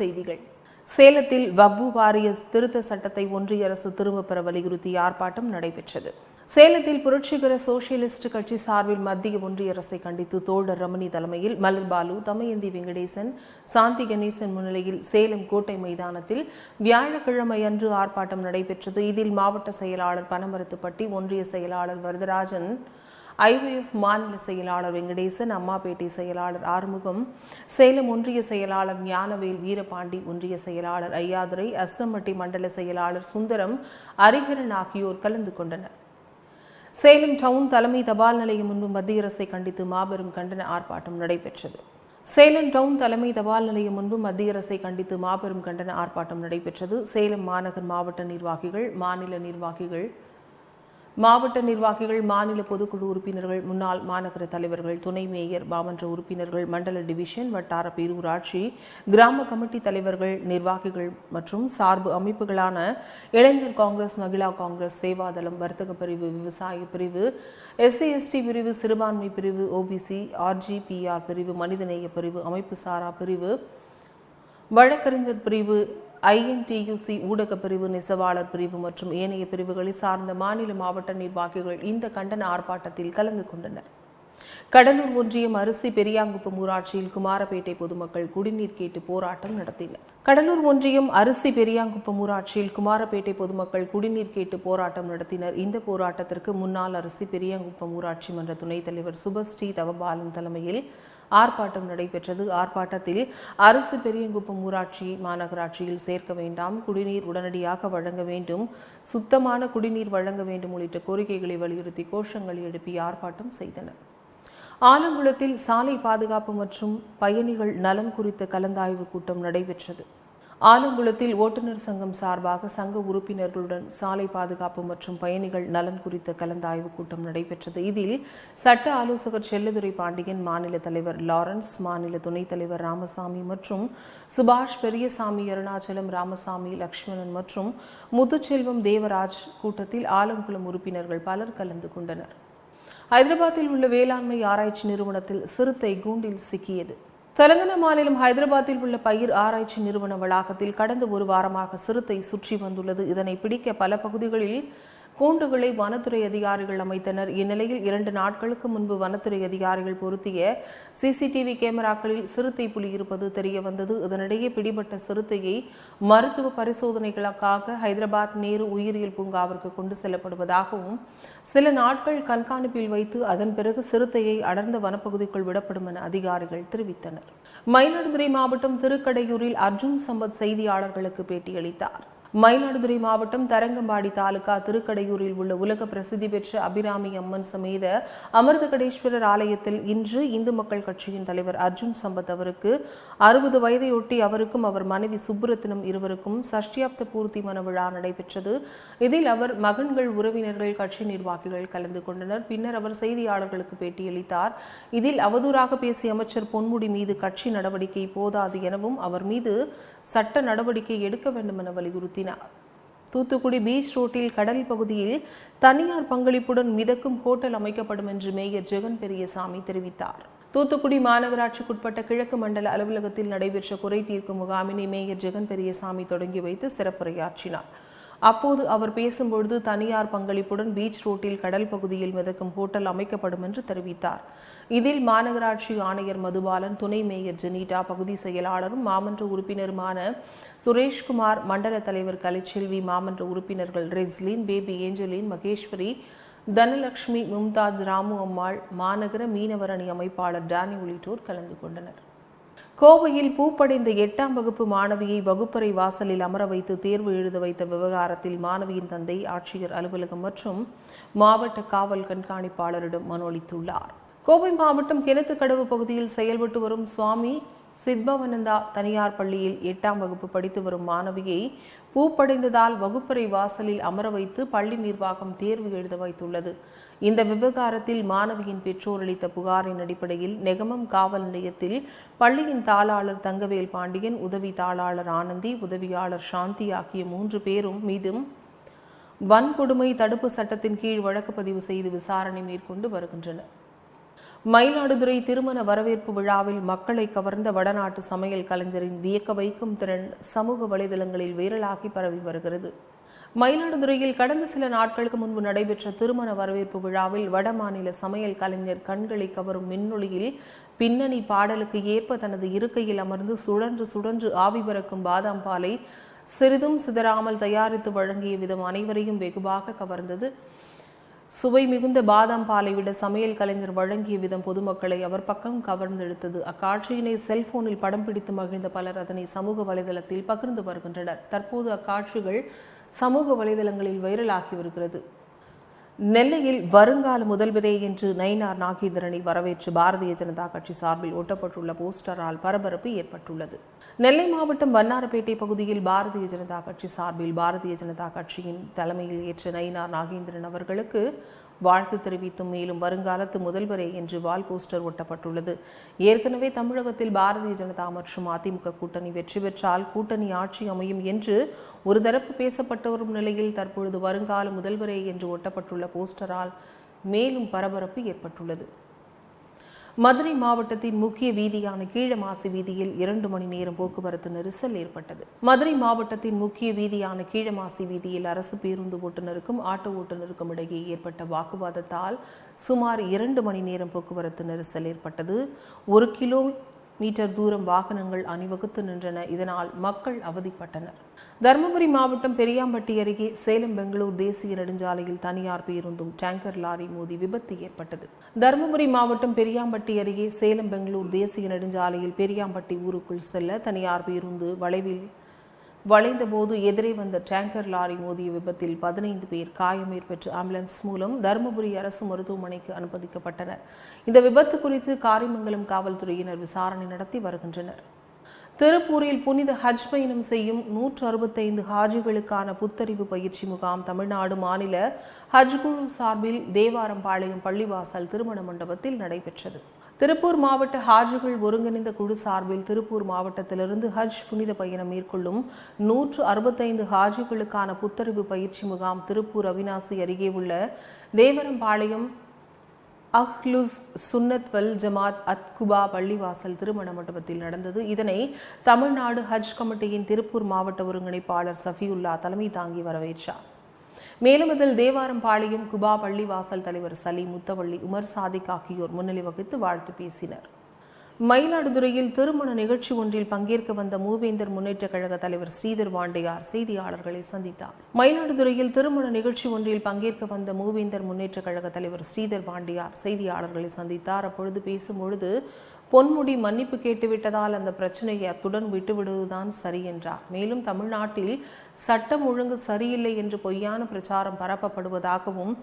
செய்திகள். சேலத்தில் வக்பு வாரியஸ் திருத்த சட்டத்தை ஒன்றிய அரசு திரும்பப் பெற வலியுறுத்தி ஆர்ப்பாட்டம் நடைபெற்றது. சேலத்தில் புரட்சிகர சோசியலிஸ்ட் கட்சி சார்பில் மத்திய ஒன்றிய அரசை கண்டித்து தோழர் ரமணி தலைமையில் மலர் பாலு தமயந்தி வெங்கடேசன் சாந்தி கணேசன் முன்னிலையில் சேலம் கோட்டை மைதானத்தில் வியாழக்கிழமை அன்று ஆர்ப்பாட்டம் நடைபெற்றது. இதில் மாவட்ட செயலாளர் பனமரத்துப்பட்டி ஒன்றிய செயலாளர் வரதராஜன் ஐவிஎஃப் மாநில செயலாளர் வெங்கடேசன் அம்மாபேட்டை செயலாளர் ஆறுமுகம் சேலம் ஒன்றிய செயலாளர் ஞானவேல் வீரபாண்டி ஒன்றிய செயலாளர் ஐயாதுரை அஸ்தம்பட்டி மண்டல செயலாளர் சுந்தரம் அரிகரன் ஆகியோர் கலந்து கொண்டனர். சேலம் டவுன் தலைமை தபால் நிலையம் முன்பு மத்திய அரசை கண்டித்து மாபெரும் கண்டன ஆர்ப்பாட்டம் நடைபெற்றது. சேலம் டவுன் தலைமை தபால் நிலையம் முன்பு மத்திய அரசை கண்டித்து மாபெரும் கண்டன ஆர்ப்பாட்டம் நடைபெற்றது. சேலம் மாநகர் மாவட்ட நிர்வாகிகள் மாநில நிர்வாகிகள் மாவட்ட நிர்வாகிகள் மாநில பொதுக்குழு உறுப்பினர்கள் முன்னாள் மாநகர தலைவர்கள் துணை மேயர் மாமன்ற உறுப்பினர்கள் மண்டல டிவிஷன் வட்டார பேரூராட்சி கிராம கமிட்டி தலைவர்கள் நிர்வாகிகள் மற்றும் சார்பு அமைப்புகளான இளைஞர் காங்கிரஸ் மகிழா காங்கிரஸ் சேவாதளம் வர்த்தக பிரிவு விவசாய பிரிவு எஸ்சி எஸ்டி பிரிவு சிறுபான்மை பிரிவு ஓபிசி ஆர்ஜிபிஆர் பிரிவு மனிதநேய பிரிவு அமைப்பு சாரா பிரிவு வழக்கறிஞர் பிரிவு ஐஎன்டியூசி ஊடக பிரிவு நெசவாளர் பிரிவு மற்றும் ஏனைய பிரிவுகளை சார்ந்த மாநில மாவட்ட நிர்வாகிகள் இந்த கண்டன ஆர்ப்பாட்டத்தில் கலந்து கொண்டனர். கடலூர் ஒன்றியம் அரிசி பெரியாங்குப்பம் ஊராட்சியில் குமாரபேட்டை பொதுமக்கள் குடிநீர் கேட்டு போராட்டம் நடத்தினர். கடலூர் ஒன்றியம் அரிசி பெரியாங்குப்பம் ஊராட்சியில் குமாரபேட்டை பொதுமக்கள் குடிநீர் கேட்டு போராட்டம் நடத்தினர். இந்த போராட்டத்திற்கு முன்னாள் அரிசி பெரியாங்குப்பம் ஊராட்சி மன்ற துணைத் தலைவர் சுபஸ்ரீ தவபாலன் தலைமையில் ஆர்ப்பாட்டம் நடைபெற்றது. ஆர்ப்பாட்டத்தில் அரசு பெரியங்குப்பம் ஊராட்சி மாநகராட்சியில் சேர்க்க வேண்டாம் குடிநீர் உடனடியாக வழங்க வேண்டும் சுத்தமான குடிநீர் வழங்க வேண்டும் உள்ளிட்ட கோரிக்கைகளை வலியுறுத்தி கோஷங்கள் எழுப்பி ஆர்ப்பாட்டம் செய்தனர். ஆலங்குளத்தில் சாலை பாதுகாப்பு மற்றும் பயணிகள் நலன் குறித்த கலந்தாய்வு கூட்டம் நடைபெற்றது. ஆலங்குளத்தில் ஓட்டுநர் சங்கம் சார்பாக சங்க உறுப்பினர்களுடன் சாலை பாதுகாப்பு மற்றும் பயணிகள் நலன் குறித்த கலந்தாய்வு கூட்டம் நடைபெற்றது. இதில் சட்ட ஆலோசகர் செல்லதுரை பாண்டியன் மாநில தலைவர் லாரன்ஸ் மாநில துணைத் தலைவர் ராமசாமி மற்றும் சுபாஷ் பெரியசாமி அருணாச்சலம் ராமசாமி லக்ஷ்மணன் மற்றும் முத்துச்செல்வம் தேவராஜ் கூட்டத்தில் ஆலங்குளம் உறுப்பினர்கள் பலர் கலந்து கொண்டனர். ஹைதராபாத்தில் உள்ள வேளாண்மை ஆராய்ச்சி நிறுவனத்தில் சிறுத்தை கூண்டில் சிக்கியது. தெலங்கானா மாநிலம் ஹைதராபாத்தில் உள்ள பயிர் ஆராய்ச்சி நிறுவன வளாகத்தில் கடந்த ஒரு வாரமாக சிறுத்தை சுற்றி வந்துள்ளது. இதனை பிடிக்க பல பகுதிகளில் கூண்டுகளை வனத்துறை அதிகாரிகள் அமைத்தனர். இந்நிலையில் இரண்டு நாட்களுக்கு முன்பு வனத்துறை அதிகாரிகள் பொருத்திய சிசிடிவி கேமராக்களில் சிறுத்தை புலி இருப்பது தெரிய வந்தது. இதனிடையே பிடிபட்ட சிறுத்தையை மருத்துவ பரிசோதனைகளுக்காக ஹைதராபாத் நேரு உயிரியல் பூங்காவிற்கு கொண்டு செல்லப்படுவதாகவும் சில நாட்கள் கண்காணிப்பில் வைத்து அதன் பிறகு சிறுத்தையை அடர்ந்த வனப்பகுதிக்குள் விடப்படும் என அதிகாரிகள் தெரிவித்தனர். மயிலாடுதுறை மாவட்டம் திருக்கடையூரில் அர்ஜுன் சம்பத் செய்தியாளர்களுக்கு பேட்டியளித்தார். மயிலாடுதுறை மாவட்டம் தரங்கம்பாடி தாலுகா திருக்கடையூரில் உள்ள உலக பிரசித்தி பெற்ற அபிராமி அம்மன் சமேத அமிர்தகடேஸ்வரர் ஆலயத்தில் இன்று இந்து மக்கள் கட்சியின் தலைவர் அர்ஜுன் சம்பத் அவருக்கு அறுபது வயதையொட்டி அவருக்கும் அவர் மனைவி சுப்புரத்தினம் இருவருக்கும் சஷ்டியாப்த பூர்த்தி மன விழா நடைபெற்றது. இதில் அவர் மகன்கள் உறவினர்கள் கட்சி நிர்வாகிகள் கலந்து கொண்டனர். பின்னர் அவர் செய்தியாளர்களுக்கு பேட்டியளித்தார். இதில் அவதூறாக பேசிய அமைச்சர் பொன்முடி மீது கட்சி நடவடிக்கை போதாது எனவும் அவர் மீது சட்ட நடவடிக்கை எடுக்க வேண்டும் என வலியுறுத்தினார் தூத்துக்குடி பீச் ரோட்டில் கடல் பகுதியில் தனியார் பங்களிப்புடன் மிதக்கும் ஹோட்டல் அமைக்கப்படும் என்று மேயர் ஜெகன் பெரியசாமி தெரிவித்தார். தூத்துக்குடி மாநகராட்சிக்குட்பட்ட கிழக்கு மண்டல அலுவலகத்தில் நடைபெற்ற குறை தீர்க்கும் முகாமினை மேயர் ஜெகன் பெரியசாமி தொடங்கி வைத்து சிறப்புரையாற்றினார். அப்போது அவர் பேசும்பொழுது தனியார் பங்களிப்புடன் பீச் ரோட்டில் கடல் பகுதியில் மிதக்கும் ஹோட்டல் அமைக்கப்படும் என்று தெரிவித்தார். இதில் மாநகராட்சி ஆணையர் மதுபாலன் துணை மேயர் ஜெனீட்டா பகுதி செயலாளரும் மாமன்ற உறுப்பினருமான சுரேஷ்குமார் மண்டல தலைவர் கலைச்செல்வி மாமன்ற உறுப்பினர்கள் ரெஸ்லின் பேபி ஏஞ்சலின் மகேஸ்வரி தனலட்சுமி மும்தாஜ் ராமு அம்மாள் மாநகர மீனவரணி அமைப்பாளர் டானி உள்ளிட்டோர் கலந்து கொண்டனர். கோவையில் பூப்படைந்த எட்டாம் வகுப்பு மாணவியை வகுப்பறை வாசலில் அமர வைத்து தேர்வு எழுத வைத்த விவகாரத்தில் மாணவியின் தந்தை ஆட்சியர் அலுவலகம் மற்றும் மாவட்ட காவல் கண்காணிப்பாளரிடம் மனு அளித்துள்ளார். கோவை மாவட்டம் கிணத்துக்கடவு பகுதியில் செயல்பட்டு வரும் சுவாமி சித்பவனந்தா தனியார் பள்ளியில் எட்டாம் வகுப்பு படித்து வரும் மாணவியை பூப்படைந்ததால் வகுப்பறை வாசலில் அமர வைத்து பள்ளி நிர்வாகம் தேர்வு எழுத வைத்துள்ளது. இந்த விவகாரத்தில் மாணவியின் பெற்றோர் அளித்த புகாரின் அடிப்படையில் நெகமம் காவல் நிலையத்தில் பள்ளியின் தாளாளர் தங்கவேல் பாண்டியன் உதவி தாளாளர் ஆனந்தி உதவியாளர் சாந்தி ஆகிய மூன்று பேரும் மீதும் வன்கொடுமை தடுப்பு சட்டத்தின் கீழ் வழக்கு பதிவு செய்து விசாரணை மேற்கொண்டு வருகின்றனர். மயிலாடுதுறை திருமண வரவேற்பு விழாவில் மக்களை கவர்ந்த வடநாட்டு சமையல் கலைஞரின் வியக்க வைக்கும் திறன் சமூக வலைதளங்களில் வைரலாகி பரவி வருகிறது. மயிலாடுதுறையில் கடந்த சில நாட்களுக்கு முன்பு நடைபெற்ற திருமண வரவேற்பு விழாவில் வடமாநில சமையல் கலைஞர் கண்களை கவரும் மின்னொளியில் பின்னணி பாடலுக்கு ஏற்ப தனது இருக்கையில் அமர்ந்து சுழன்று சுழன்று ஆவி பறக்கும் பாதாம் பாலை சிறிதும் சிதறாமல் தயாரித்து வழங்கிய விதம் அனைவரையும் வெகுவாக கவர்ந்தது. சுவை மிகுந்த பாதாம் பாலை விட சமையல் கலைஞர் வழங்கிய விதம் பொதுமக்களை அவர் பக்கம் கவர்ந்தெடுத்தது அக்காட்சியினை செல்போனில் படம் பிடித்து மகிழ்ந்த பலர் அதனை சமூக வலைதளத்தில் பகிர்ந்து வருகின்றனர். தற்போது அக்காட்சிகள் சமூக வலைதளங்களில் வைரலாகி வருகிறது. நெல்லையில் வருங்கால முதல்வரே என்று நயினார் நாகேந்திரனை வரவேற்று பாரதிய ஜனதா கட்சி சார்பில் ஒட்டப்பட்டுள்ள போஸ்டரால் பரபரப்பு ஏற்பட்டுள்ளது. நெல்லை மாவட்டம் வண்ணாரப்பேட்டை பகுதியில் பாரதிய ஜனதா கட்சி சார்பில் பாரதிய ஜனதா கட்சியின் தலைமையில் ஏற்ற நயினார் நாகேந்திரன் அவர்களுக்கு வாழ்த்து தெரிவித்தும் மேலும் வருங்காலத்து முதல்வரே என்று வால் போஸ்டர் ஒட்டப்பட்டுள்ளது. ஏற்கனவே தமிழகத்தில் பாரதிய ஜனதா மற்றும் அதிமுக கூட்டணி வெற்றி பெற்றால் கூட்டணி ஆட்சி அமையும் என்று ஒரு தரப்பு பேசப்பட்டு வரும் நிலையில் தற்பொழுது வருங்கால முதல்வரே என்று ஒட்டப்பட்டுள்ள போஸ்டரால் மேலும் பரபரப்பு ஏற்பட்டுள்ளது. மதுரை மாவட்டத்தின் முக்கிய வீதியான கீழமாசி வீதியில் இரண்டு மணி நேரம் போக்குவரத்து நெரிசல் ஏற்பட்டது. மதுரை மாவட்டத்தின் முக்கிய வீதியான கீழமாசி வீதியில் அரசு பேருந்து ஓட்டுநருக்கும் ஆட்டோ ஓட்டுநருக்கும் இடையே ஏற்பட்ட வாக்குவாதத்தால் சுமார் இரண்டு மணி நேரம் போக்குவரத்து நெரிசல் ஏற்பட்டது. ஒரு கிலோ மீட்டர் தூரம் வாகனங்கள் அணிவகுத்து நின்றன. இதனால் மக்கள் அவதிப்பட்டனர். தருமபுரி மாவட்டம் பெரியாம்பட்டி அருகே சேலம் பெங்களூர் தேசிய நெடுஞ்சாலையில் தனியார் பேருந்தும் டேங்கர் லாரி மோதி விபத்து ஏற்பட்டது. தருமபுரி மாவட்டம் பெரியாம்பட்டி அருகே சேலம் பெங்களூர் தேசிய நெடுஞ்சாலையில் பெரியாம்பட்டி ஊருக்குள் செல்ல தனியார் பேருந்து வளைவில் வளைந்தபோது எதிரே வந்த டேங்கர் லாரி மோதிய விபத்தில் பதினைந்து பேர் காயம் ஏற்பட்டு ஆம்புலன்ஸ் மூலம் தருமபுரி அரசு மருத்துவமனைக்கு அனுமதிக்கப்பட்டனர். இந்த விபத்து குறித்து காரிமங்கலம் காவல்துறையினர் விசாரணை நடத்தி வருகின்றனர். திருப்பூரில் புனித ஹஜ் பயணம் செய்யும் நூற்று அறுபத்தைந்து ஹாஜிகளுக்கான புத்தறிவு பயிற்சி முகாம் தமிழ்நாடு மாநில ஹஜ் குழு சார்பில் தேவாரம்பாளையம் பள்ளிவாசல் திருமண மண்டபத்தில் நடைபெற்றது. திருப்பூர் மாவட்ட ஹாஜிகள் ஒருங்கிணைந்த குழு சார்பில் திருப்பூர் மாவட்டத்திலிருந்து ஹஜ் புனித பயணம் மேற்கொள்ளும் நூற்று அறுபத்தைந்து ஹாஜிகளுக்கான புத்தறிவு பயிற்சி முகாம் திருப்பூர் அவினாசி அருகே உள்ள தேவரம்பாளையம் அஹ்லுஸ் சுன்னத் வல் ஜமாத் அத்குபா பள்ளிவாசல் திருமண மண்டபத்தில் நடந்தது. இதனை தமிழ்நாடு ஹஜ் கமிட்டியின் திருப்பூர் மாவட்ட ஒருங்கிணைப்பாளர் சஃபியுல்லா தலைமை தாங்கி வரவேற்றார். மேலும் இதில் தேவாரம் பாளையம் குபா பள்ளிவாசல் தலைவர் சலீம் முத்தவள்ளி உமர் சாதிக் ஆகியோர் முன்னிலை வகித்து வாழ்த்து பேசினர். மயிலாடுதுறையில் திருமண நிகழ்ச்சி ஒன்றில் பங்கேற்க வந்த மூவேந்தர் முன்னேற்ற கழக தலைவர் ஸ்ரீதர் வாண்டையார் செய்தியாளர்களை சந்தித்தார். மயிலாடுதுறையில் திருமண நிகழ்ச்சி ஒன்றில் பங்கேற்க வந்த மூவேந்தர் முன்னேற்ற கழக தலைவர் ஸ்ரீதர் வாண்டியார் செய்தியாளர்களை சந்தித்தார். அப்பொழுது பேசும்பொழுது பொன்முடி மன்னிப்பு கேட்டுவிட்டதால் அந்த பிரச்சனையை அத்துடன் விட்டுவிடுவதுதான் சரி என்றார். மேலும் தமிழ்நாட்டில் சட்டம் ஒழுங்கு சரியில்லை என்று பொய்யான பிரச்சாரம் பரப்பப்படுவதாகவும்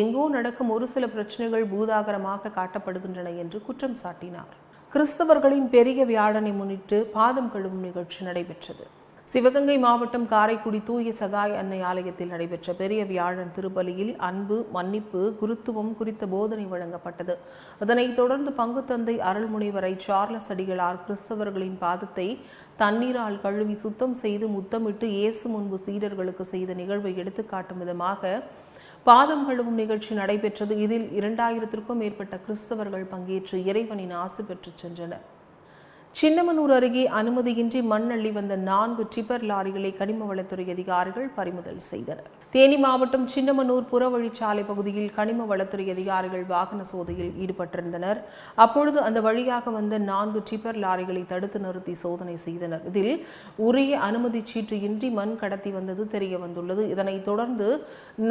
எங்கோ நடக்கும் ஒரு சில பிரச்சனைகள் பூதாகரமாக காட்டப்படுகின்றன என்று குற்றம் சாட்டினார். கிறிஸ்தவர்களின் பெரிய வியாழனை முன்னிட்டு பாதம் கழுவும் நிகழ்ச்சி நடைபெற்றது. சிவகங்கை மாவட்டம் காரைக்குடி தூய சகாய் அன்னை ஆலயத்தில் நடைபெற்ற பெரிய வியாழன் திருப்பலியில் அன்பு மன்னிப்பு குருத்துவம் குறித்த போதனை வழங்கப்பட்டது. அதனைத் தொடர்ந்து பங்கு தந்தை அருள்முனைவரை சார்லஸ் அடிகளார் கிறிஸ்தவர்களின் பாதத்தை தண்ணீரால் கழுவி சுத்தம் செய்து முத்தமிட்டு இயேசு முன்பு சீடர்களுக்கு செய்த நிகழ்வை எடுத்துக்காட்டும் விதமாக பாதம் கழுவும் நிகழ்ச்சி நடைபெற்றது. இதில் இரண்டாயிரத்திற்கும் மேற்பட்ட கிறிஸ்தவர்கள் பங்கேற்று இறைவனின் ஆசை பெற்றுச் சென்றனர். சின்னமனூர் அருகே அனுமதியின்றி மண் அள்ளி வந்த நான்கு டிப்பர் லாரிகளை கனிம வளத்துறை அதிகாரிகள் பறிமுதல் செய்தனர். தேனி மாவட்டம் சின்னமனூர் புறவழிச்சாலை பகுதியில் கனிம வளத்துறை அதிகாரிகள் வாகன சோதையில் ஈடுபட்டிருந்தனர். அப்பொழுது அந்த வழியாக வந்த நான்கு டிப்பர் லாரிகளை தடுத்து நிறுத்தி சோதனை செய்தனர். இதில் உரிய அனுமதி சீட்டு இன்றி மண் கடத்தி வந்தது தெரிய வந்துள்ளது. இதனைத் தொடர்ந்து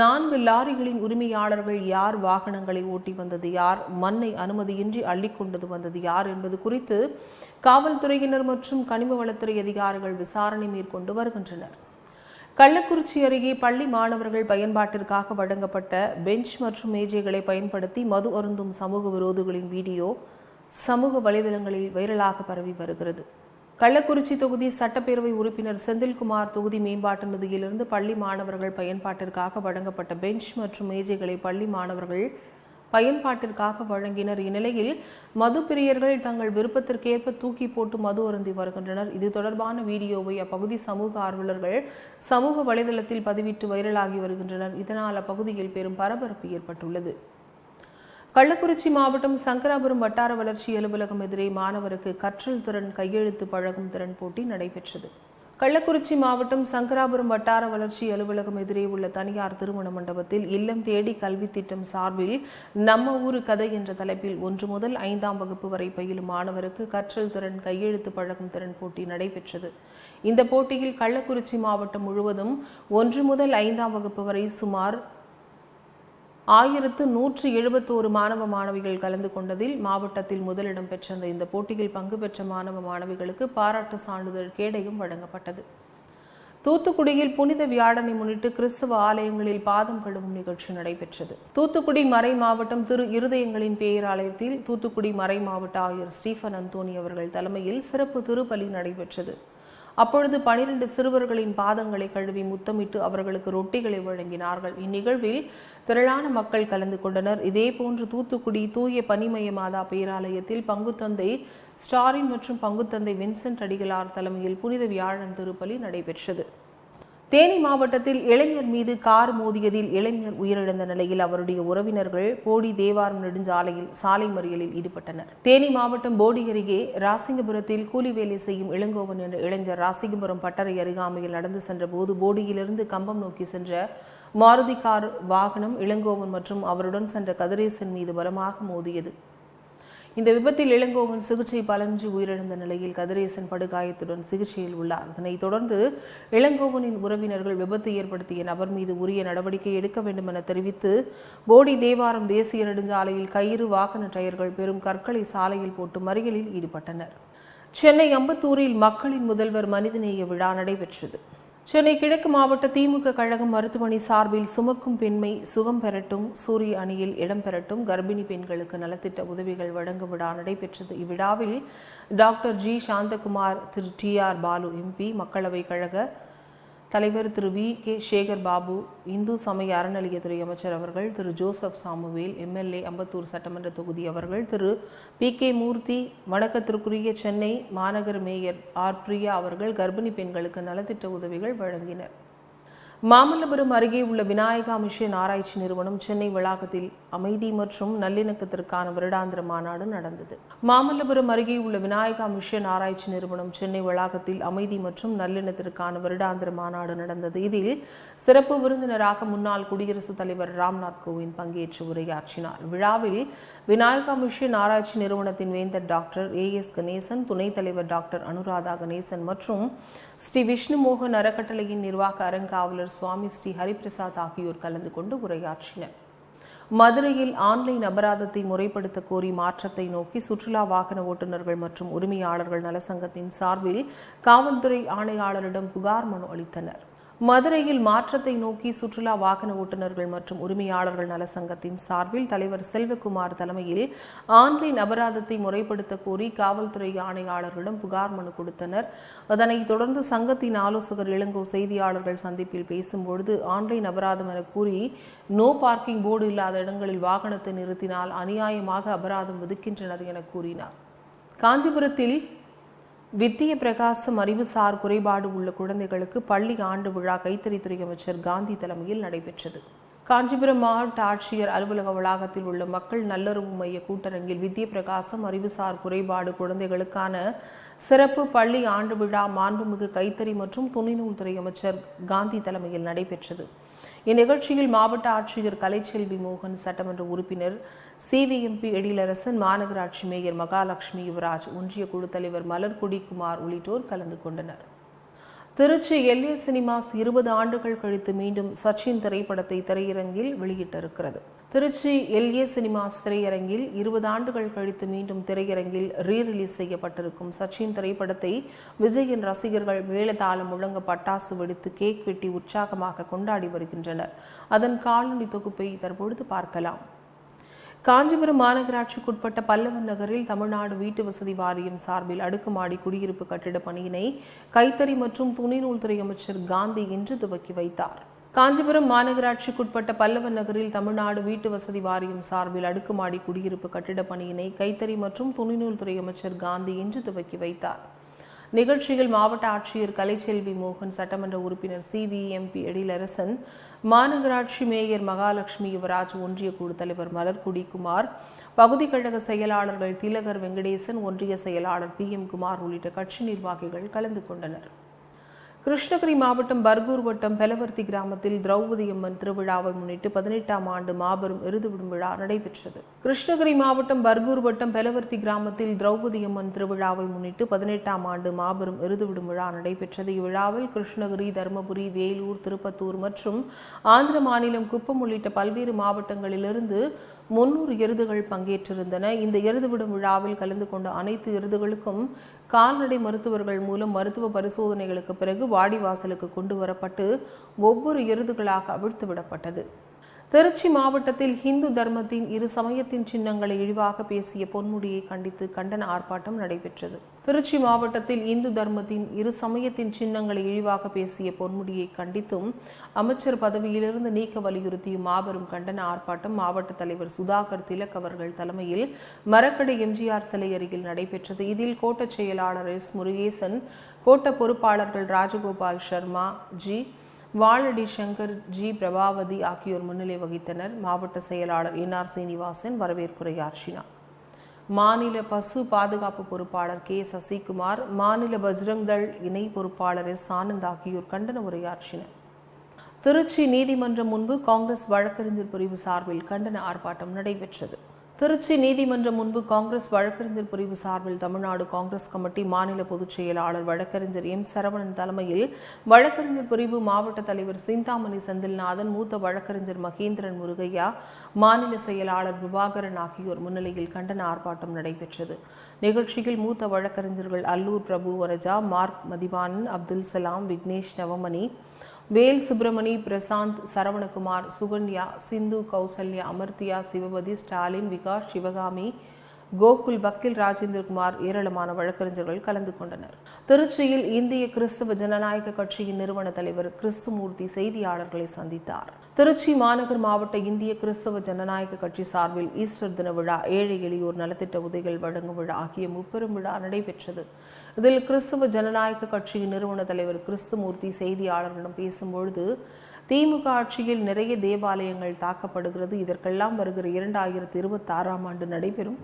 நான்கு லாரிகளின் உரிமையாளர்கள் யார் வாகனங்களை ஓட்டி வந்தது யார் மண்ணை அனுமதியின்றி அள்ளிக்கொண்டது வந்தது யார் என்பது குறித்து காவல்துறையினர் மற்றும் கனிம வளத்துறை அதிகாரிகள் விசாரணை மேற்கொண்டு வருகின்றனர். கள்ளக்குறிச்சி அருகே பள்ளி மாணவர்கள் பயன்பாட்டிற்காக வழங்கப்பட்ட பெஞ்ச் மற்றும் மேஜைகளை பயன்படுத்தி மது அருந்தும் சமூக விரோதிகளின் வீடியோ சமூக வலைதளங்களில் வைரலாக பரவி வருகிறது. கள்ளக்குறிச்சி தொகுதி சட்டப்பேரவை உறுப்பினர் செந்தில்குமார் தொகுதி மேம்பாட்டு நிதியிலிருந்து பள்ளி மாணவர்கள் பயன்பாட்டிற்காக வழங்கப்பட்ட பெஞ்ச் மற்றும் மேஜைகளை பள்ளி மாணவர்கள் பயன்பாட்டிற்காக வழங்கினர். இந்நிலையில் மது பிரியர்கள் தங்கள் விருப்பத்திற்கேற்ப தூக்கி போட்டு மது அருந்தி வருகின்றனர். இது தொடர்பான வீடியோவை அப்பகுதி சமூக ஆர்வலர்கள் சமூக வலைதளத்தில் பதிவிட்டு வைரலாகி வருகின்றனர். இதனால் அப்பகுதியில் பெரும் பரபரப்பு ஏற்பட்டுள்ளது. கள்ளக்குறிச்சி மாவட்டம் சங்கராபுரம் வட்டார வளர்ச்சி அலுவலகம் எதிரே மாணவருக்கு கற்றல் திறன் கையெழுத்து பழகும் திறன் போட்டி நடைபெற்றது. கள்ளக்குறிச்சி மாவட்டம் சங்கராபுரம் வட்டார வளர்ச்சி அலுவலகம் எதிரே உள்ள தனியார் திருமண மண்டபத்தில் இல்லம் தேடி கல்வி திட்டம் சார்பில் நம்ம ஊரு கதை என்ற தலைப்பில் ஒன்று முதல் ஐந்தாம் வகுப்பு வரை பயிலும் மாணவருக்கு கற்றல் திறன் கையெழுத்து பழகும் திறன் போட்டி நடைபெற்றது. இந்த போட்டியில் கள்ளக்குறிச்சி மாவட்டம் முழுவதும் ஒன்று முதல் ஐந்தாம் வகுப்பு வரை சுமார் ஆயிரத்து நூற்று எழுபத்தோரு மாணவ மாணவிகள் கலந்து கொண்டதில் மாவட்டத்தில் முதலிடம் பெற்ற இந்த போட்டியில் பங்கு பெற்ற மாணவ மாணவிகளுக்கு பாராட்டு சான்றிதழ் கேடையும் வழங்கப்பட்டது. தூத்துக்குடியில் புனித வியாழனை முன்னிட்டு கிறிஸ்தவ ஆலயங்களில் பாதம் கழுவும் நிகழ்ச்சி நடைபெற்றது. தூத்துக்குடி மறை மாவட்டம் திரு இருதயங்களின் பேராலயத்தில் தூத்துக்குடி மறை மாவட்ட ஆயர் ஸ்டீஃபன் அந்தோனி அவர்கள் தலைமையில் சிறப்பு திருப்பலி நடைபெற்றது. அப்பொழுது பனிரெண்டு சிறுவர்களின் பாதங்களை கழுவி முத்தமிட்டு அவர்களுக்கு ரொட்டிகளை வழங்கினார்கள். இந்நிகழ்வில் திரளான மக்கள் கலந்து கொண்டனர். இதேபோன்று தூத்துக்குடி தூய பனிமய மாதா பேராலயத்தில் பங்குத்தந்தை ஸ்டாரின் மற்றும் பங்குத்தந்தை வின்சென்ட் அடிகளார் தலைமையில் புனித வியாழன் திருப்பலி நடைபெற்றது. தேனி மாவட்டத்தில் இளைஞர் மீது கார் மோதியதில் இளைஞர் உயிரிழந்த நிலையில் அவருடைய உறவினர்கள் போடி தேவாரம் நெடுஞ்சாலையில் சாலை மறியலில் ஈடுபட்டனர். தேனி மாவட்டம் போடி அருகே ராசிங்கபுரத்தில் கூலி வேலை செய்யும் இளங்கோவன் என்ற இளைஞர் ராசிங்கபுரம் பட்டறை அருகாமையில் நடந்து சென்ற போது போடியிலிருந்து கம்பம் நோக்கி சென்ற மாருதி கார் வாகனம் இளங்கோவன் மற்றும் அவருடன் சென்ற கதிரேசன் மீது பலமாக மோதியது. இந்த விபத்தில் இளங்கோவன் சிகிச்சை பலனின்றி உயிரிழந்த நிலையில் கதிரேசன் படுகாயத்துடன் சிகிச்சையில் உள்ளார். இதனைத் தொடர்ந்து இளங்கோவனின் உறவினர்கள் விபத்து ஏற்படுத்திய நபர் மீது உரிய நடவடிக்கை எடுக்க வேண்டும் என தெரிவித்து போடி தேவாரம் தேசிய நெடுஞ்சாலையில் கயிறு வாகன டயர்கள் பெரும் கற்களை சாலையில் போட்டு மறியலில் ஈடுபட்டனர். சென்னை அம்பத்தூரில் மக்களின் முதல்வர் மனிதநேய விழா நடைபெற்றது. சென்னை கிழக்கு மாவட்ட திமுக கழகம் மருத்துவமனை சார்பில் சுமக்கும் பெண்மை சுகம் பெறட்டும் சூரிய அணியில் இடம் பெறட்டும் கர்ப்பிணி பெண்களுக்கு நலத்திட்ட உதவிகள் வழங்கும் விழா நடைபெற்றது. இவ்விழாவில் doctor G. Santhakumar Thiru. T. R. Baalu MP மக்களவை கழக தலைவர் திரு வி. கே. சேகர் பாபு இந்து சமய அறநிலையத்துறை அமைச்சர் அவர்கள் Thiru. Joseph Samuel MLA Ambattur சட்டமன்ற தொகுதி அவர்கள் திரு. பி. கே. மூர்த்தி வணக்கத்திற்குரிய சென்னை மாநகர மேயர் ஆர். பிரியா அவர்கள் கர்ப்பிணி பெண்களுக்கு நலத்திட்ட உதவிகள் வழங்கினர். மாமல்லபுரம் அருகே உள்ள விநாயகா மிஷன் ஆராய்ச்சி நிறுவனம் சென்னை வளாகத்தில் அமைதி மற்றும் நல்லிணக்கத்திற்கான வருடாந்திர மாநாடு நடந்தது. மாமல்லபுரம் அருகே உள்ள விநாயகா மிஷன் ஆராய்ச்சி நிறுவனம் சென்னை வளாகத்தில் அமைதி மற்றும் நல்லிணத்திற்கான வருடாந்திர மாநாடு நடந்தது. இதில் சிறப்பு விருந்தினராக முன்னாள் குடியரசுத் தலைவர் ராம்நாத் கோவிந்த் பங்கேற்று உரையாற்றினார். விழாவில் விநாயகா மிஷன் ஆராய்ச்சி நிறுவனத்தின் வேந்தர் டாக்டர் ஏ எஸ் கணேசன் துணைத் தலைவர் டாக்டர் அனுராதா கணேசன் மற்றும் ஸ்ரீ விஷ்ணுமோகன் அறக்கட்டளையின் நிர்வாக அறங்காவலர் சுவாமி ஸ்ரீ ஹரிபிரசாத் ஆகியோர் கலந்து கொண்டு உரையாற்றினர். மதுரையில் ஆன்லைன் அபராதத்தை முறைப்படுத்த கோரி மாற்றத்தை நோக்கி சுற்றுலா வாகன ஓட்டுநர்கள் மற்றும் உரிமையாளர்கள் நலசங்கத்தின் சார்பில் காவல்துறை ஆணையாளரிடம் புகார் மனு அளித்தனர். மதுரையில் மாற்றத்தை நோக்கி சுற்றுலா வாகன ஓட்டுநர்கள் மற்றும் உரிமையாளர்கள் நலசங்கத்தின் சார்பில் தலைவர் செல்வகுமார் தலைமையில் ஆன்லைன் அபராதத்தை முறைப்படுத்த கோரி காவல்துறை ஆணையாளர்களிடம் புகார் மனு கொடுத்தனர். அதனைத் தொடர்ந்து சங்கத்தின் ஆலோசகர் இளங்கோ செய்தியாளர்கள் சந்திப்பில் பேசும்பொழுது ஆன்லைன் அபராதம் என கூறி நோ பார்க்கிங் போர்டு இல்லாத இடங்களில் வாகனத்தை நிறுத்தினால் அநியாயமாக அபராதம் விதிக்கின்றனர் என கூறினார். காஞ்சிபுரத்தில் வித்திய பிரகாசம் அறிவுசார் குறைபாடு உள்ள குழந்தைகளுக்கு பள்ளி ஆண்டு விழா கைத்தறித்துறை அமைச்சர் காந்தி தலைமையில் நடைபெற்றது. காஞ்சிபுரம் மாவட்ட ஆட்சியர் அலுவலக வளாகத்தில் உள்ள மக்கள் நல்லுறவு மைய கூட்டரங்கில் வித்திய பிரகாசம் அறிவுசார் குறைபாடு குழந்தைகளுக்கான சிறப்பு பள்ளி ஆண்டு விழா மாண்புமிகு கைத்தறி மற்றும் துணைநூல்துறை அமைச்சர் காந்தி தலைமையில் நடைபெற்றது. இந்நிகழ்ச்சியில் மாவட்ட ஆட்சியர் கலைச்செல்வி மோகன் சட்டமன்ற உறுப்பினர் சிவிஎம்பி எழிலரசன் மாநகராட்சி மேயர் மகாலட்சுமி யுவராஜ் ஒன்றிய குழு தலைவர் மலர்கொடி குமார் உள்ளிட்டோர் கலந்து கொண்டனர். திருச்சி எல்ஏ சினிமாஸ் இருபது ஆண்டுகள் கழித்து மீண்டும் சச்சின் திரைப்படத்தை திரையரங்கில் வெளியிட்டிருக்கிறது. திருச்சி எல்ஏ சினிமாஸ் திரையரங்கில் இருபது ஆண்டுகள் கழித்து மீண்டும் திரையரங்கில் ரீ ரிலீஸ் செய்யப்பட்டிருக்கும் சச்சின் திரைப்படத்தை விஜயின் ரசிகர்கள் மேலதாளம் முழங்க பட்டாசு வெடித்து கேக் வெட்டி உற்சாகமாக கொண்டாடி வருகின்றனர். அதன் காணொலி தொகுப்பை தற்பொழுது பார்க்கலாம். காஞ்சிபுரம் மாநகராட்சிக்குட்பட்ட பல்லவன் நகரில் தமிழ்நாடு வீட்டு வசதி வாரியம் சார்பில் அடுக்குமாடி குடியிருப்பு கட்டிட பணியினை கைத்தறி மற்றும் துணிநூல்துறை அமைச்சர் காந்தி இன்று துவக்கி வைத்தார். காஞ்சிபுரம் மாநகராட்சிக்குட்பட்ட பல்லவ நகரில் தமிழ்நாடு வீட்டு வசதி வாரியம் சார்பில் அடுக்குமாடி குடியிருப்பு கட்டிடப் பணியினை கைத்தறி மற்றும் துணிநூல்துறை அமைச்சர் காந்தி இன்று துவக்கி வைத்தார். நிகழ்ச்சியில் மாவட்ட ஆட்சியர் கலைச்செல்வி மோகன் சட்டமன்ற உறுப்பினர் சி வி எம்பி எழிலரசன் மாநகராட்சி மேயர் மகாலட்சுமி யுவராஜ் ஒன்றிய குழு தலைவர் மலர்குடி குமார் பகுதி கழக செயலாளர்கள் திலகர் வெங்கடேசன் ஒன்றிய செயலாளர் பி எம் குமார் உள்ளிட்ட கட்சி நிர்வாகிகள் கலந்து கொண்டனர். கிருஷ்ணகிரி மாவட்டம் பர்கூர் வட்டம் பெலவர்த்தி கிராமத்தில் திரௌபதி அம்மன் திருவிழாவை முன்னிட்டு பதினெட்டாம் ஆண்டு மாபெரும் இறுதிவிடும் விழா நடைபெற்றது. கிருஷ்ணகிரி மாவட்டம் பர்கூர் வட்டம் பெலவர்த்தி கிராமத்தில் திரௌபதி அம்மன் திருவிழாவை முன்னிட்டு பதினெட்டாம் ஆண்டு மாபெரும் இறுதிவிடும் விழா நடைபெற்றது. இவ்விழாவில் கிருஷ்ணகிரி தருமபுரி வேலூர் திருப்பத்தூர் மற்றும் ஆந்திர மாநிலம் குப்பம் உள்ளிட்ட பல்வேறு மாவட்டங்களிலிருந்து முன்னூறு எருதுகள் பங்கேற்றிருந்தன. இந்த எருதுவிடும் விழாவில் கலந்து கொண்ட அனைத்து எருதுகளுக்கும் கால்நடை மருத்துவர்கள் மூலம் மருத்துவ பரிசோதனைகளுக்கு பிறகு வாடிவாசலுக்கு கொண்டு வரப்பட்டு ஒவ்வொரு எருதுகளாக அவிழ்த்து விடப்பட்டது திருச்சி மாவட்டத்தில் ஹிந்து தர்மத்தின் இரு சமயத்தின் சின்னங்களை இழிவாக பேசிய பொன்முடியை கண்டித்து கண்டன ஆர்ப்பாட்டம் நடைபெற்றது. திருச்சி மாவட்டத்தில் இந்து தர்மத்தின் இரு சமயத்தின் சின்னங்களை இழிவாக பேசிய பொன்முடியை கண்டித்தும் அமைச்சர் பதவியிலிருந்து நீக்க வலியுறுத்தியும் மாபெரும் கண்டன ஆர்ப்பாட்டம் மாவட்ட தலைவர் சுதாகர் திலக் அவர்கள் தலைமையில் மரக்கடை எம்ஜிஆர் சிலை அருகில் நடைபெற்றது. இதில் கோட்ட செயலாளர் எஸ் முருகேசன் கோட்ட பொறுப்பாளர்கள் ராஜகோபால் சர்மா ஜி. வாழடி சங்கர் ஜி பிரபாவதி ஆகியோர் முன்னிலை வகித்தனர். மாவட்ட செயலாளர் என்ஆர் சீனிவாசன் சீனிவாசன் வரவேற்புரையாற்றினார் மாநில பசு பாதுகாப்பு பொறுப்பாளர் கே. சசிகுமார் மாநில பஜ்ரங்தள் இணை பொறுப்பாளர் எஸ். ஆனந்த் ஆகியோர் கண்டன உரையாற்றினர். திருச்சி நீதிமன்றம் முன்பு காங்கிரஸ் வழக்கறிஞர் பிரிவு சார்பில் கண்டன ஆர்ப்பாட்டம் நடைபெற்றது. திருச்சி நீதிமன்றம் முன்பு காங்கிரஸ் வழக்கறிஞர் பிரிவு சார்பில் தமிழ்நாடு காங்கிரஸ் கமிட்டி மாநில பொதுச் செயலாளர் வழக்கறிஞர் எம். சரவணன் தலைமையில் வழக்கறிஞர் பிரிவு மாவட்ட தலைவர் சிந்தாமணி செந்தில்நாதன் மூத்த வழக்கறிஞர் மகேந்திரன் முருகையா மாநில செயலாளர் விபாகரன் ஆகியோர் முன்னிலையில் கண்டன ஆர்ப்பாட்டம் நடைபெற்றது. நிகழ்ச்சியில் மூத்த வழக்கறிஞர்கள் அல்லூர் பிரபு வனஜா மார்க் மதிவானன் அப்துல் சலாம் விக்னேஷ் நவமணி வேல் சுப்பிரமணி பிரசாந்த் சரவணகுமார் சுகன்யா சிந்து கௌசல்யா அமர்த்தியா சிவபதி ஸ்டாலின் விகாஷ் சிவகாமி கோகுல் வக்கீல் ராஜேந்திரகுமார் ஏராளமான வழக்கறிஞர்கள் கலந்து கொண்டனர். திருச்சியில் இந்திய கிறிஸ்தவ ஜனநாயக கட்சியின் நிறுவன தலைவர் கிறிஸ்துமூர்த்தி செய்தியாளர்களை சந்தித்தார். திருச்சி மாநகர் மாவட்ட இந்திய கிறிஸ்தவ ஜனநாயக கட்சி சார்பில் ஈஸ்டர் தின விழா ஏழை எளியோர் நலத்திட்ட உதவிகள் வழங்கும் விழா ஆகிய முப்பெரும் விழா நடைபெற்றது. இதில் கிறிஸ்தவ ஜனநாயக கட்சியின் நிறுவன தலைவர் கிறிஸ்துமூர்த்தி செய்தியாளர்களிடம் பேசும்பொழுது திமுக ஆட்சியில் நிறைய தேவாலயங்கள் தாக்கப்படுகிறது. இதற்கெல்லாம் வருகிற இரண்டாயிரத்தி இருபத்தி ஆறாம் ஆண்டு நடைபெறும்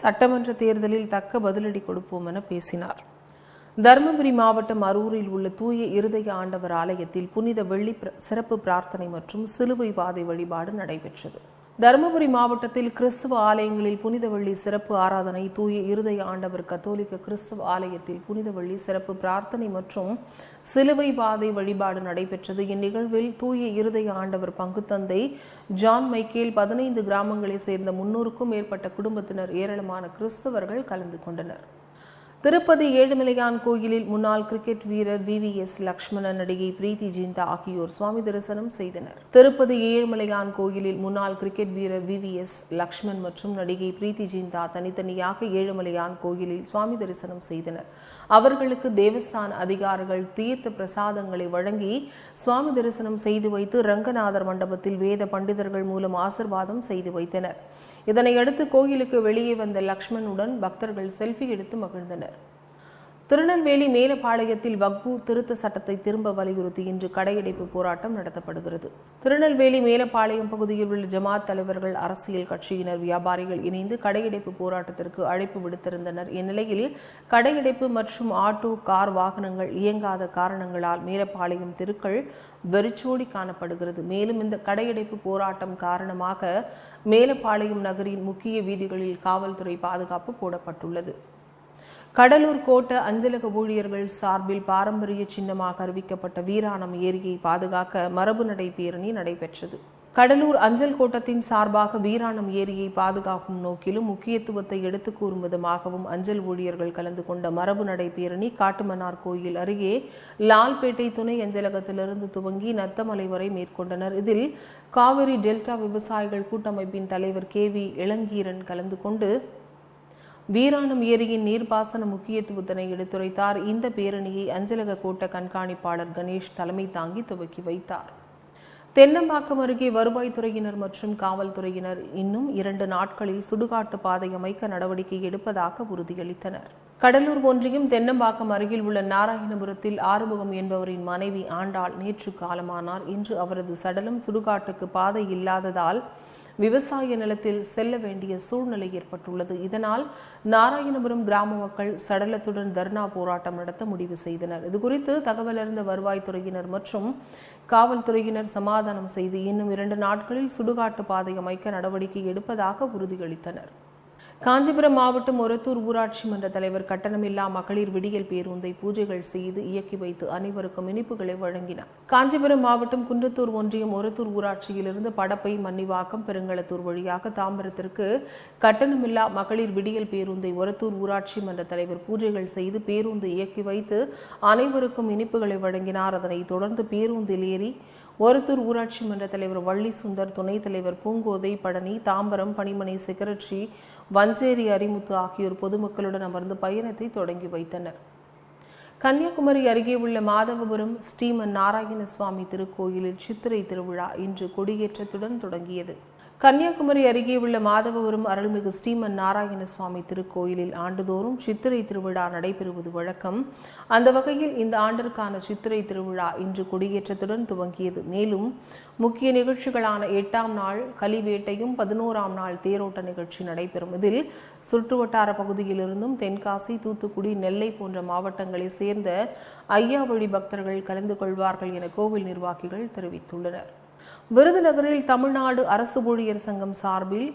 சட்டமன்ற தேர்தலில் தக்க பதிலடி கொடுப்போம் என பேசினார். தருமபுரி மாவட்டம் அரூரில் உள்ள தூய இருதய ஆண்டவர் ஆலயத்தில் புனித வெள்ளி சிறப்பு பிரார்த்தனை மற்றும் சிலுவை பாதை வழிபாடு நடைபெற்றது. தருமபுரி மாவட்டத்தில் கிறிஸ்துவ ஆலயங்களில் புனித வெள்ளி சிறப்பு ஆராதனை தூய இருதய ஆண்டவர் கத்தோலிக்க கிறிஸ்துவ ஆலயத்தில் புனித வெள்ளி சிறப்பு பிரார்த்தனை மற்றும் சிலுவை பாதை வழிபாடு நடைபெற்றது. இந்நிகழ்வில் தூய இருதய ஆண்டவர் பங்குத்தந்தை ஜான் மைக்கேல் பதினைந்து கிராமங்களைச் சேர்ந்த முன்னூறுக்கும் மேற்பட்ட குடும்பத்தினர் ஏராளமான கிறிஸ்தவர்கள் கலந்து கொண்டனர். திருப்பதி ஏழுமலையான் கோயிலில் முன்னாள் கிரிக்கெட் வீரர் வி வி எஸ் லக்ஷ்மணன் நடிகை பிரீத்தி ஜிந்தா ஆகியோர் சுவாமி தரிசனம் செய்தனர். திருப்பதி ஏழுமலையான் கோயிலில் முன்னாள் கிரிக்கெட் வீரர் வி வி எஸ் லக்ஷ்மண் மற்றும் நடிகை பிரீத்தி ஜிந்தா தனித்தனியாக ஏழுமலையான் கோயிலில் சுவாமி தரிசனம் செய்தனர். அவர்களுக்கு தேவஸ்தான அதிகாரிகள் தீர்த்த பிரசாதங்களை வழங்கி சுவாமி தரிசனம் செய்து வைத்து ரங்கநாதர் மண்டபத்தில் வேத பண்டிதர்கள் மூலம் ஆசிர்வாதம் செய்து வைத்தனர். இதனையடுத்து கோயிலுக்கு வெளியே வந்த லக்ஷ்மணுடன் பக்தர்கள் செல்ஃபி எடுத்து மகிழ்ந்தனர். திருநெல்வேலி மேலப்பாளையத்தில் வக்பு திருத்த சட்டத்தை திரும்ப வலியுறுத்தி இன்று கடையடைப்பு போராட்டம் நடத்தப்படுகிறது. திருநெல்வேலி மேலப்பாளையம் பகுதியில் உள்ள ஜமாத் தலைவர்கள் அரசியல் கட்சியினர் வியாபாரிகள் இணைந்து கடையடைப்பு போராட்டத்திற்கு அழைப்பு விடுத்திருந்தனர். இந்நிலையில் கடையடைப்பு மற்றும் ஆட்டோ கார் வாகனங்கள் இயங்காத காரணங்களால் மேலப்பாளையம் தெருக்கள் வெறிச்சோடி காணப்படுகிறது. மேலும் இந்த கடையடைப்பு போராட்டம் காரணமாக மேலப்பாளையம் நகரின் முக்கிய வீதிகளில் காவல்துறை பாதுகாப்பு போடப்பட்டுள்ளது. கடலூர் கோட்ட அஞ்சலக ஊழியர்கள் சார்பில் பாரம்பரிய சின்னமாக அறிவிக்கப்பட்ட வீராணம் ஏரியை பாதுகாக்க மரபு நடை பேரணி நடைபெற்றது. கடலூர் அஞ்சல் கோட்டத்தின் சார்பாக வீராணம் ஏரியை பாதுகாக்கும் நோக்கிலும் முக்கியத்துவத்தை எடுத்து கூறும் விதமாகவும் அஞ்சல் ஊழியர்கள் கலந்து கொண்ட மரபு நடை பேரணி காட்டுமன்னார் கோயில் அருகே லால்பேட்டை துணை அஞ்சலகத்திலிருந்து துவங்கி நத்தமலை வரை மேற்கொண்டனர். இதில் காவிரி டெல்டா விவசாயிகள் கூட்டமைப்பின் தலைவர் கே வி இளங்கீரன் கலந்து கொண்டு வீராணம் ஏரியின் நீர்ப்பாசன முக்கியத்துவத்தினை எடுத்துரைத்தார். இந்த பேரணியை அஞ்சலக கோட்ட கண்காணிப்பாளர் கணேஷ் தலைமை தாங்கி துவக்கி வைத்தார். தென்னம்பாக்கம் அருகே வருவாய்த்துறையினர் மற்றும் காவல்துறையினர் இன்னும் இரண்டு நாட்களில் சுடுகாட்டு பாதை அமைக்க நடவடிக்கை எடுப்பதாக உறுதியளித்தனர். கடலூர் ஒன்றியம் தென்னம்பாக்கம் அருகில் உள்ள நாராயணபுரத்தில் ஆறுமுகம் என்பவரின் மனைவி ஆண்டாள் நேற்று காலமானார். இன்று அவரது சடலம் சுடுகாட்டுக்கு பாதை இல்லாததால் விவசாய நிலத்தில் செல்ல வேண்டிய சூழ்நிலை ஏற்பட்டுள்ளது. இதனால் நாராயணபுரம் கிராம மக்கள் சடலத்துடன் தர்ணா போராட்டம் நடத்த முடிவு செய்தனர். இதுகுறித்து தகவல் அறிந்த வருவாய்த்துறையினர் மற்றும் காவல்துறையினர் சமாதானம் செய்து இன்னும் இரண்டு நாட்களில் சுடுகாட்டு பாதை அமைக்க நடவடிக்கை எடுப்பதாக உறுதியளித்தனர். காஞ்சிபுரம் மாவட்டம் ஒரத்தூர் ஊராட்சி மன்ற தலைவர் கட்டணமில்லா மகளிர் விடியல் பேருந்தை பூஜைகள் செய்து இயக்கி வைத்து அனைவருக்கும் இனிப்புகளை வழங்கினார். காஞ்சிபுரம் மாவட்டம் குன்றத்தூர் ஒன்றியம் ஒரத்தூர் ஊராட்சியிலிருந்து படப்பை மன்னிவாக்கம் பெருங்களத்தூர் வழியாக தாம்பரத்திற்கு கட்டணமில்லா மகளிர் விடியல் பேருந்தை ஒரத்தூர் ஊராட்சி மன்ற தலைவர் பூஜைகள் செய்து பேருந்து இயக்கி வைத்து அனைவருக்கும் இனிப்புகளை வழங்கினார். அதனைத் தொடர்ந்து பேருந்தில் ஏறி ஒருத்தூர் ஊராட்சி மன்ற தலைவர் வள்ளி சுந்தர் துணைத் தலைவர் பூங்கோதை பழனி தாம்பரம் பணிமனை செக்ரட்டரி வஞ்சேரி அரிமுத்து ஆகியோர் பொதுமக்களுடன் அமர்ந்து பயணத்தை தொடங்கி வைத்தனர். கன்னியாகுமரி அருகே உள்ள மாதவபுரம் ஸ்ரீமன் நாராயண சுவாமி திருக்கோயிலில் சித்திரை திருவிழா இன்று கொடியேற்றத்துடன் தொடங்கியது. கன்னியாகுமரி அருகே உள்ள மாதவபுரம் அருள்மிகு ஸ்ரீமன் நாராயண சுவாமி திருக்கோயிலில் ஆண்டுதோறும் சித்திரை திருவிழா நடைபெறுவது வழக்கம். அந்த வகையில் இந்த ஆண்டிற்கான சித்திரை திருவிழா இன்று கொடியேற்றத்துடன் துவங்கியது. மேலும் முக்கிய நிகழ்ச்சிகளான எட்டாம் நாள் கலிவேட்டையும் பதினோராம் நாள் தேரோட்ட நிகழ்ச்சி நடைபெறும். இதில் சுற்றுவட்டார பகுதியிலிருந்தும் தென்காசி தூத்துக்குடி நெல்லை போன்ற மாவட்டங்களை சேர்ந்த ஐயாவழி பக்தர்கள் கலந்து கொள்வார்கள் என கோவில் நிர்வாகிகள் தெரிவித்துள்ளனர். விருதுநகரில் தமிழ்நாடு அரசு ஊழியர் சங்கம் சார்பில்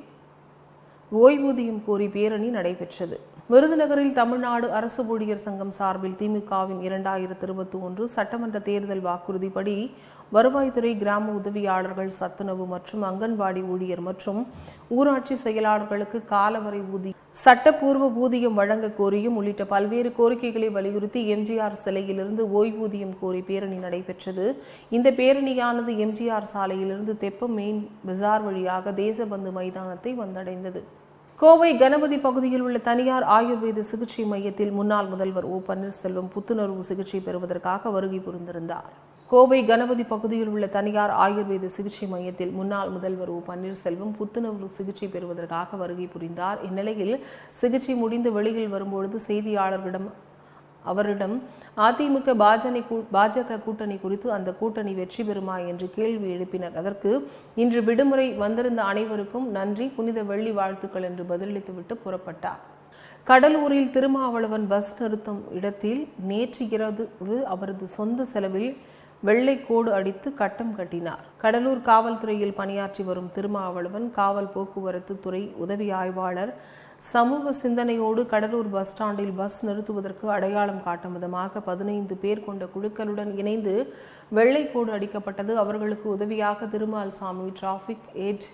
ஓய்வூதியம் கோரி பேரணி நடைபெற்றது. விருதுநகரில் தமிழ்நாடு அரசு ஊழியர் சங்கம் சார்பில் திமுகவின் இரண்டாயிரத்தி இருபத்தி ஒன்று சட்டமன்ற தேர்தல் வாக்குறுதிப்படி வருவாய்த்துறை கிராம உதவியாளர்கள் சத்துணவு மற்றும் அங்கன்வாடி ஊழியர் மற்றும் ஊராட்சி செயலாளர்களுக்கு காலவரை ஊதியம் சட்டப்பூர்வ ஊதியம் வழங்க கோரியும் உள்ளிட்ட பல்வேறு கோரிக்கைகளை வலியுறுத்தி எம்ஜிஆர் சிலையிலிருந்து ஓய்வூதியம் கோரி பேரணி நடைபெற்றது. இந்த பேரணியானது எம்ஜிஆர் சாலையிலிருந்து தெப்பம் மெயின் பஜார் வழியாக தேசபந்து மைதானத்தை வந்தடைந்தது. கோவை கணபதி பகுதியில் உள்ள தனியார் ஆயுர்வேத சிகிச்சை மையத்தில் முன்னாள் முதல்வர் ஓ பன்னீர்செல்வம் புத்துணர்வு சிகிச்சை பெறுவதற்காக வருகை புரிந்திருந்தார். கோவை கணபதி பகுதியில் உள்ள தனியார் ஆயுர்வேத சிகிச்சை மையத்தில் முன்னாள் முதல்வர் ஓ பன்னீர்செல்வம் புத்துணர்வு சிகிச்சை பெறுவதற்காக வருகை புரிந்தார். இந்நிலையில் சிகிச்சை முடிந்து வெளியில் வரும்பொழுது செய்தியாளர்களிடம் அவரிடம் அதிமுக பாஜனை பாஜக கூட்டணி குறித்து அந்த கூட்டணி வெற்றி பெறுமா என்று கேள்வி எழுப்பினர். அதற்கு இன்று விடுமுறை வந்திருந்த அனைவருக்கும் நன்றி புனித வெள்ளி வாழ்த்துக்கள் என்று பதிலளித்துவிட்டு புறப்பட்டார். கடலூரில் திருமாவளவன் பஸ் நிறுத்தும் இடத்தில் நேற்று இரவு அவரது சொந்த செலவில் வெள்ளை கோடு அடித்து கட்டம் கட்டினார். கடலூர் காவல்துறையில் பணியாற்றி வரும் திருமாவளவன் காவல் போக்குவரத்து துறை உதவி ஆய்வாளர் சமூக சிந்தனையோடு கடலூர் பஸ் ஸ்டாண்டில் பஸ் நிறுத்துவதற்கு அடையாளம் காட்டும் விதமாக பதினைந்து பேர் கொண்ட குழுக்களுடன் இணைந்து வெள்ளைக்கோடு அடிக்கப்பட்டது. அவர்களுக்கு உதவியாக திருமால் சாமி டிராஃபிக் ஏட்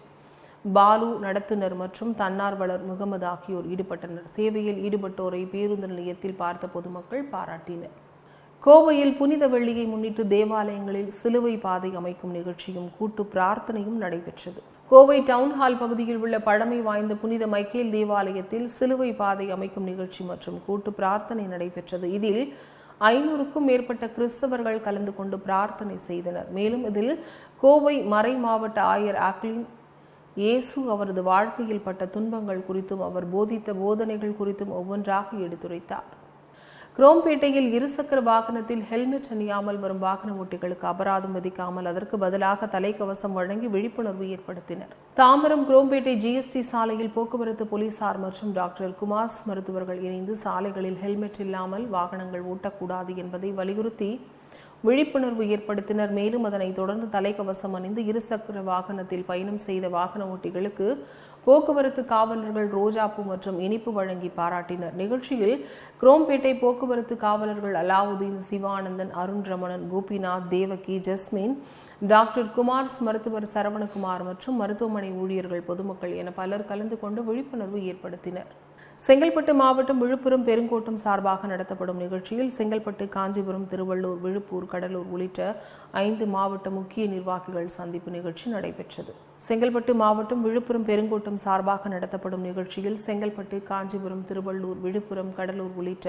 பாலு நடத்துனர் மற்றும் தன்னார்வலர் முகமது ஆகியோர் ஈடுபட்டனர். சேவையில் ஈடுபட்டோரை பேருந்து நிலையத்தில் பார்த்த பொதுமக்கள் பாராட்டினர். கோவையில் புனித வெள்ளியை முன்னிட்டு தேவாலயங்களில் சிலுவை பாதை அமைக்கும் நிகழ்ச்சியும் கூட்டு பிரார்த்தனையும் நடைபெற்றது. கோவை டவுன் ஹால் பகுதியில் உள்ள பழமை வாய்ந்த புனித மைக்கேல் தேவாலயத்தில் சிலுவை பாதை அமைக்கும் நிகழ்ச்சி மற்றும் கூட்டு பிரார்த்தனை நடைபெற்றது. இதில் ஐநூறுக்கும் மேற்பட்ட கிறிஸ்தவர்கள் கலந்து கொண்டு பிரார்த்தனை செய்தனர். மேலும் இதில் கோவை மறை மாவட்ட ஆயர் ஆக்லின் இயேசு அவரது வாழ்க்கையில் பட்ட துன்பங்கள் குறித்தும் அவர் போதித்த போதனைகள் குறித்தும் ஒவ்வொன்றாக எடுத்துரைத்தார். குரோம்பேட்டையில் இருசக்கர வாகனத்தில் ஹெல்மெட் அணியாமல் வரும் வாகன ஓட்டிகளுக்கு அபராதம் விதிக்காமல் அதற்கு பதிலாக தலைக்கவசம் வழங்கி விழிப்புணர்வு ஏற்படுத்தினர். தாம்பரம் குரோம்பேட்டை ஜிஎஸ்டி சாலையில் போக்குவரத்து போலீசார் மற்றும் டாக்டர் குமார்ஸ் மருத்துவர்கள் இணைந்து சாலைகளில் ஹெல்மெட் இல்லாமல் வாகனங்கள் ஓட்டக்கூடாது என்பதை வலியுறுத்தி விழிப்புணர்வு ஏற்படுத்தினர். மேலும் அதனைத் தொடர்ந்து தலைக்கவசம் அணிந்து இருசக்கர வாகனத்தில் பயணம் செய்த வாகன ஓட்டிகளுக்கு போக்குவரத்து காவலர்கள் ரோஜாப்பு மற்றும் இனிப்பு வழங்கி பாராட்டினர். நிகழ்ச்சியில் குரோம்பேட்டை போக்குவரத்து காவலர்கள் அலாவுதீன் சிவானந்தன் அருண் ரமணன் கோபிநாத் தேவகி ஜஸ்மின் டாக்டர் குமார்ஸ் மருத்துவர் சரவணகுமார் மற்றும் மருத்துவமனை ஊழியர்கள் பொதுமக்கள் என பலர் கலந்து கொண்டு விழிப்புணர்வு ஏற்படுத்தினர். செங்கல்பட்டு மாவட்டம் விழுப்புரம் பெருங்கோட்டம் சார்பாக நடத்தப்படும் நிகழ்ச்சியில் செங்கல்பட்டு காஞ்சிபுரம் திருவள்ளூர் விழுப்பூர் கடலூர் உள்ளிட்ட ஐந்து மாவட்ட முக்கிய நிர்வாகிகள் சந்திப்பு நிகழ்ச்சி நடைபெற்றது. செங்கல்பட்டு மாவட்டம் விழுப்புரம் பெருங்கோட்டம் சார்பாக நடத்தப்படும் நிகழ்ச்சியில் செங்கல்பட்டு காஞ்சிபுரம் திருவள்ளூர் விழுப்புரம் கடலூர் உள்ளிட்ட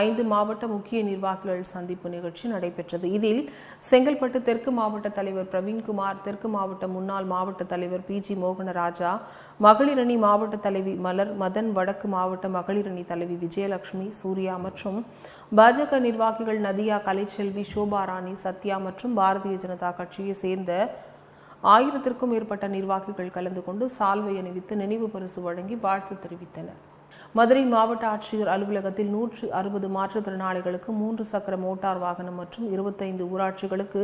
ஐந்து மாவட்ட முக்கிய நிர்வாகிகள் சந்திப்பு நிகழ்ச்சி நடைபெற்றது. இதில் செங்கல்பட்டு தெற்கு மாவட்ட தலைவர் பிரவீன்குமார் தெற்கு மாவட்ட முன்னாள் மாவட்ட தலைவர் பி. ஜி. மோகனராஜா மகளிர் அணி மாவட்ட தலைவி மலர் மதன் வடக்கு மாவட்ட மகளிர் அணி தலைவி விஜயலட்சுமி சூர்யா மற்றும் பாஜக நிர்வாகிகள் நதியா கலைச்செல்வி சோபா ராணி சத்யா மற்றும் பாரதிய ஜனதா கட்சியை சேர்ந்த ஆயிரத்திற்கும் மேற்பட்ட நிர்வாகிகள் கலந்து கொண்டு சால்வை அணிவித்து நினைவு பரிசு வழங்கி வாழ்த்து தெரிவித்தனர். மதுரை மாவட்ட ஆட்சியர் அலுவலகத்தில் நூற்று அறுபது மாற்றுத்திறனாளிகளுக்கு மூன்று சக்கர மோட்டார் வாகனம் மற்றும் இருபத்தைந்து ஊராட்சிகளுக்கு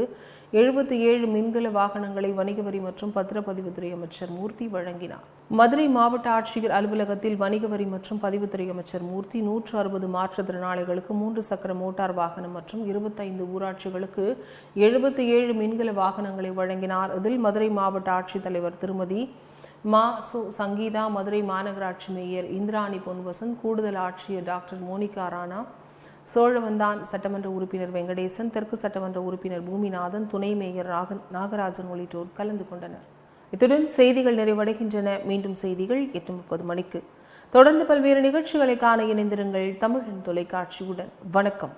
எழுபத்தி ஏழு மின்கல வாகனங்களை வணிக வரி மற்றும் பத்திரப்பதிவுத்துறை அமைச்சர் மூர்த்தி வழங்கினார். மதுரை மாவட்ட ஆட்சியர் அலுவலகத்தில் வணிக வரி மற்றும் பதிவுத்துறை அமைச்சர் மூர்த்தி நூற்று அறுபது மாற்றுத்திறனாளிகளுக்கு மூன்று சக்கர மோட்டார் வாகனம் மற்றும் இருபத்தைந்து ஊராட்சிகளுக்கு எழுபத்தி ஏழு மின்கல வாகனங்களை வழங்கினார். இதில் மதுரை மாவட்ட ஆட்சித்தலைவர் திருமதி மா சு சங்கீதா மதுரை மாநகராட்சி மேயர் இந்திராணி பொன்வசன் கூடுதல் ஆட்சியர் டாக்டர் மோனிகா ராணா சோழவந்தான் சட்டமன்ற உறுப்பினர் வெங்கடேசன் தெற்கு சட்டமன்ற உறுப்பினர் பூமிநாதன் துணை மேயர் ராக நாகராஜன் உள்ளிட்டோர் கலந்து கொண்டனர். இத்துடன் செய்திகள் நிறைவடைகின்றன. மீண்டும் செய்திகள் எட்டு முப்பது மணிக்கு. தொடர்ந்து பல்வேறு நிகழ்ச்சிகளை காண இணைந்திருங்கள் தமிழின் தொலைக்காட்சியுடன். வணக்கம்.